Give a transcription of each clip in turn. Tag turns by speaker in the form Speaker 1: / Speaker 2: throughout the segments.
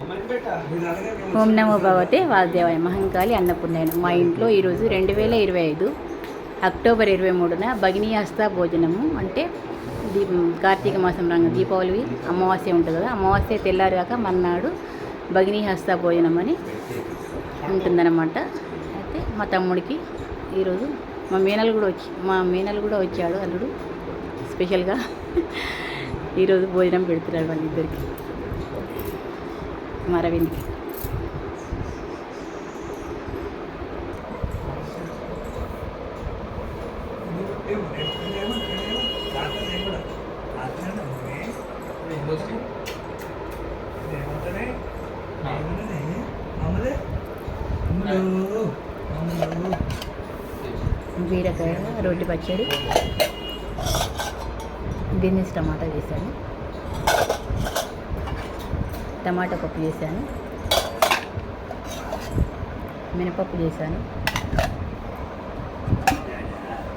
Speaker 1: ఓం నమో భగవతే వాసుదేవాయ మహంకాళి అన్నపూర్ణాయన మా ఇంట్లో ఈరోజు రెండు వేల ఇరవై ఐదు అక్టోబర్ ఇరవై మూడున భగినీ హస్త భోజనము. అంటే దీ కార్తీక మాసం రంగ దీపావళి అమావాస్య ఉంటుంది కదా అమావాస్య తెల్లారాక మన్నాడు భగినీ హస్త భోజనం అని ఉంటుందన్నమాట. అయితే మా తమ్ముడికి ఈరోజు మా మేనలు కూడా వచ్చి మా మేనలు కూడా వచ్చాడు అల్లుడు. స్పెషల్గా ఈరోజు భోజనం పెడుతున్నాడు వాళ్ళిద్దరికి. మా అరవింద్కి బీరకాయ రోటి పచ్చడి దీన్ని టమాటా చేశాను. టమాటా పప్పు చేశాను. మినపప్పు చేశాను.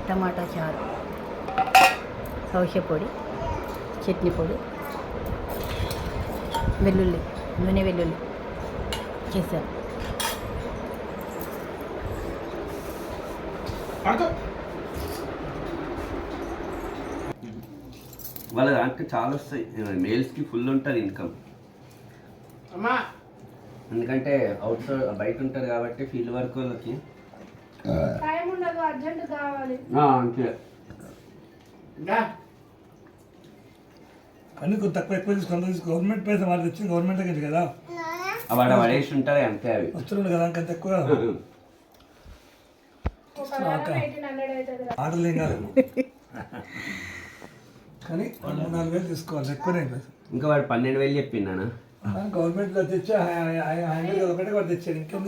Speaker 1: టమాటా చారు. ఔష పొడి చట్నీ పొడి వెల్లుల్లి నూనె వెల్లుల్లి చేశాను.
Speaker 2: వాళ్ళ దాంట్లో చాలా వస్తాయి. మేల్స్కి ఫుల్ ఉంటుంది ఇన్కమ్. ఎందుకంటే అవుట్ సైడ్ బయట ఉంటారు కాబట్టి ఫీల్డ్ వర్క్ వాళ్ళకి.
Speaker 3: టైం ఉండదు అర్జెంట్ కావాలి.
Speaker 2: ఆ, అంతే.
Speaker 4: కానీ కొంచెం తక్కువ ఎక్కువ తీసుకుంటుంది గవర్నమెంట్ పైసలు వాళ్ళు తెచ్చింది గవర్నమెంట్ దగ్గర కదా?
Speaker 2: వాడ పడేసి ఉంటుంది అంతే అవి.
Speaker 4: వస్తుండే కదా అంత ఎక్కువ ఆర్డర్లు ఏం కాదు. కానీ నాలుగు వేలు తీసుకోవాలి ఎక్కువనే
Speaker 2: ఇంకా వాడు పన్నెండు వేలు చెప్పిండానా
Speaker 4: గవర్నమెంట్లో తెచ్చి? హండ్రెడ్ ఒకటే వాడు తెచ్చాడు ఇంకేం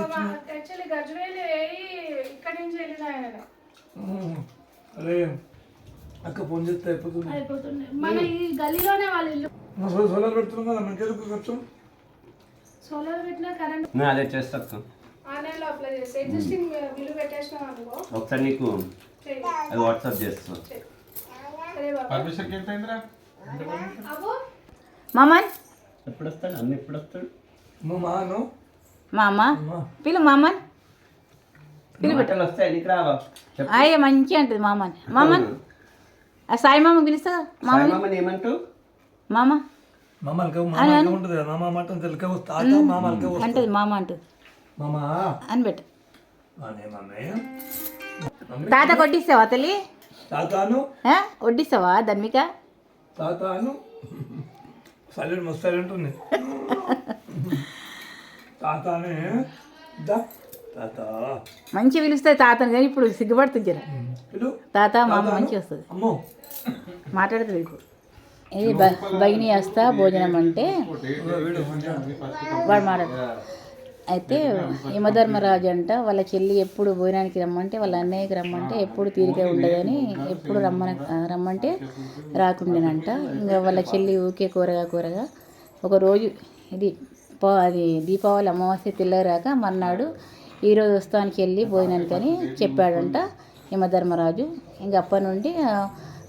Speaker 3: గజ్వేల్ ఇక్కడి నుంచి వెళ్ళిన ఆయన.
Speaker 4: అరే అక్క ఫోన్ చేస్తే అయిపోతుంది.
Speaker 3: అయిపోతుంది. మన ఈ గల్లీలోనే వాళ్ళ ఇల్లు.
Speaker 4: సోలార్ పెడుతున్నాం కదా మనకెందుకు ఖర్చు?
Speaker 3: సోలార్ పెట్టినా కరెంట్
Speaker 2: నేను అదే చేస్తా అక్క.
Speaker 3: ఆన్లైన్లో అప్లై చేస్తే. ఎగ్జిస్టింగ్ బిల్లు పెట్టేసినాం అనుకో.
Speaker 2: ఒకసారి నీకు. అది వాట్సాప్ చేస్తా.
Speaker 3: చెయ్యి. సరే బాబా.
Speaker 5: పర్మిషన్ ఎంత అయిందిరా?
Speaker 1: మామన్.
Speaker 2: ఎప్పుడు వస్తాడు అన్న ఎప్పుడు వస్తాడు
Speaker 4: నువ్వు మాను
Speaker 1: మా. అమ్మ పిలు మామన్
Speaker 2: మాటలు వస్తాయి నీకు రావా?
Speaker 1: అయ్యే మంచిగా ఉంటుంది మామన్. మామన్ ఆ సాయి మామ పిలుస్తా? మామ
Speaker 2: సాయి మామని ఏమంటూ?
Speaker 1: మామ?
Speaker 4: మామ మామ మామ మామ
Speaker 1: అంటది మామ అంటుంది.
Speaker 4: మామ?
Speaker 1: అని పెట్టు.
Speaker 4: అనే మామే.
Speaker 1: తాత కొట్టిస్తావా తల్లి?
Speaker 4: తాతాను?
Speaker 1: వడ్డిస్తావా
Speaker 4: తాతాను? సైలెంట్ మస్తు సైలెంట్ ఉంది తాతానే దా తాత.
Speaker 1: మంచి పిలుస్తుంది తాతను కానీ ఇప్పుడు సిగ్గుపడుతుంది జర. తాత మామ మంచిగా వస్తుంది.
Speaker 4: అమ్మో.
Speaker 1: మాట్లాడుతుంది ఇప్పుడు. ఇది బ భగిని వస్తా భోజనం అంటే
Speaker 4: వీడు
Speaker 1: వాడు మాట్లాడు. అయితే యమధర్మరాజు అంట వాళ్ళ చెల్లి ఎప్పుడు భోజనానికి రమ్మంటే వాళ్ళ అన్నయ్యకి రమ్మంటే ఎప్పుడు తీరిక ఉండదని ఎప్పుడు రమ్మన రమ్మంటే రాకుండేనంట. ఇంకా వాళ్ళ చెల్లి ఊకే కూరగా కూరగా ఒక రోజు ఇది అది దీపావళి అమావాస్య తెల్లరాక మర్నాడు ఈరోజు వస్తానికి వెళ్ళి భోజనానికని చెప్పాడంట యమధర్మరాజు ఇంక అప్పటి నుండి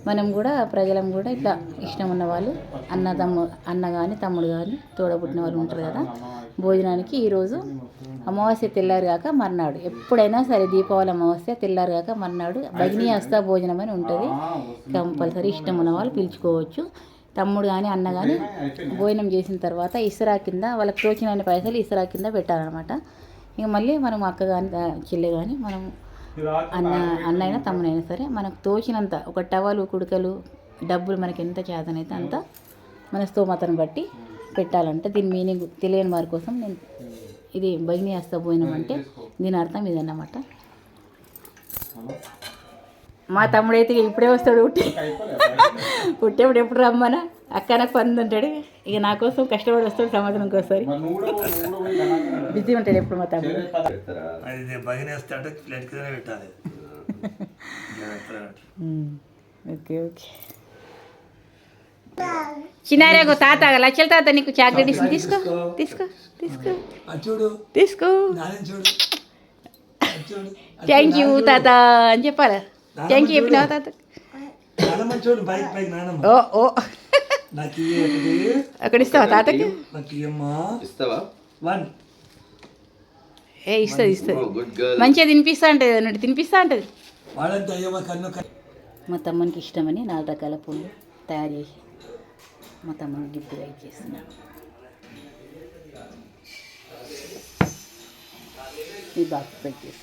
Speaker 1: మనం కూడా ప్రజలం కూడా ఇట్లా ఇష్టం ఉన్న వాళ్ళు అన్న తమ్ము అన్న కానీ తమ్ముడు కానీ తోడబుట్టిన వాళ్ళు ఉంటారు కదా. భోజనానికి ఈరోజు అమావాస్య తెల్లారిగాక మర్నాడు. ఎప్పుడైనా సరే దీపావళి అమావాస్య తెల్లారిగాక మర్నాడు భగిని హస్త భోజనం అని ఉంటుంది. కంపల్సరీ ఇష్టం ఉన్న వాళ్ళు పిలుచుకోవచ్చు. తమ్ముడు కానీ అన్న కానీ భోజనం చేసిన తర్వాత ఇసరా కింద వాళ్ళకి తోచిన పైసలు ఇసరా కింద పెట్టాలన్నమాట. ఇక మళ్ళీ మనం అక్క కానీ చెల్లె కానీ మనం అన్న అన్న అయినా తమ్ముడైనా సరే మనకు తోచినంత ఒక టవలు కుడుకలు డబ్బులు మనకి ఎంత చేతనైతే అంత మన స్తోమతను బట్టి పెట్టాలంటే దీని మీనింగ్ తెలియని వారి కోసం నేను ఇది భగిని హస్త భోజనం అంటే దీని అర్థం ఇదన్నమాట. మా తమ్ముడైతే ఇప్పుడే వస్తాడు పుట్టి పుట్టేప్పుడు ఎప్పుడు రమ్మనా? అక్క నాకు పని ఉంటాడు ఇక నా కోసం కష్టపడి వస్తాడు సంవత్సరం ఒకసారి బిజీ ఉంటాడు ఎప్పుడు మా తమ్ముడు. Okay okay. తాత లచ్చల తాత నీకు చాక్లెట్ ఇస్తుంది. తీసుకో తీసుకో తీసుకో. తీసుకో. థ్యాంక్ యూ తాత అని చెప్పాలా? థ్యాంక్ యూ చెప్పినావా తాత? ఓ ఓ.
Speaker 4: నాకు
Speaker 1: అక్కడ ఇస్తావా తాతకి?
Speaker 2: ఇస్తావా?
Speaker 4: వన్.
Speaker 1: ఏ ఇస్తుంది ఇస్తుంది.
Speaker 2: గర్ల్
Speaker 1: మంచిగా తినిపిస్తా ఉంటుంది అన్నట్టు తినిపిస్తా ఉంటుంది. మా తమ్మునికి ఇష్టమని నాలుగు రకాల పూలు తయారు చేసి మా తమ్మునికి గిఫ్ట్గా ఇచ్చేస్తున్నాను ఈ బాక్స్ పెట్టేసి.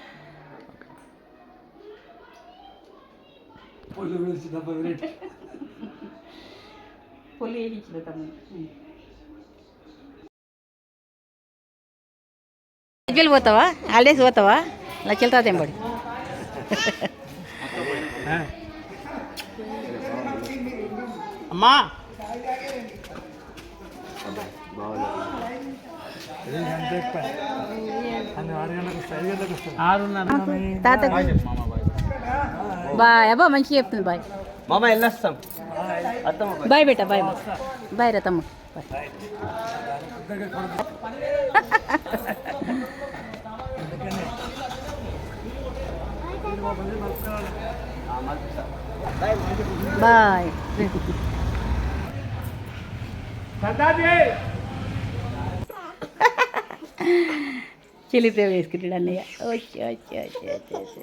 Speaker 4: పొల్లు డబ్బు రేట్
Speaker 1: పొల్లి వేసి ఇచ్చిన తమ్ముడు పోతావా హాలిడేస్ పోతావా లచ్చల తాత ఎంబడి
Speaker 5: అమ్మా ఆరున్నర
Speaker 1: తాత బాయ్. అబ్బా మంచిగా చెప్తుంది బాయ్.
Speaker 2: మామ వెళ్ళొస్తాం.
Speaker 1: బాయ్. బేటా బాయ్ బాయ్. రా తమ్ముడు బాయ్. బాయ్ చెల్లి ప్రేమ వేసుకుంటాడు అన్నయ్య. వచ్చి వచ్చి వచ్చి వచ్చి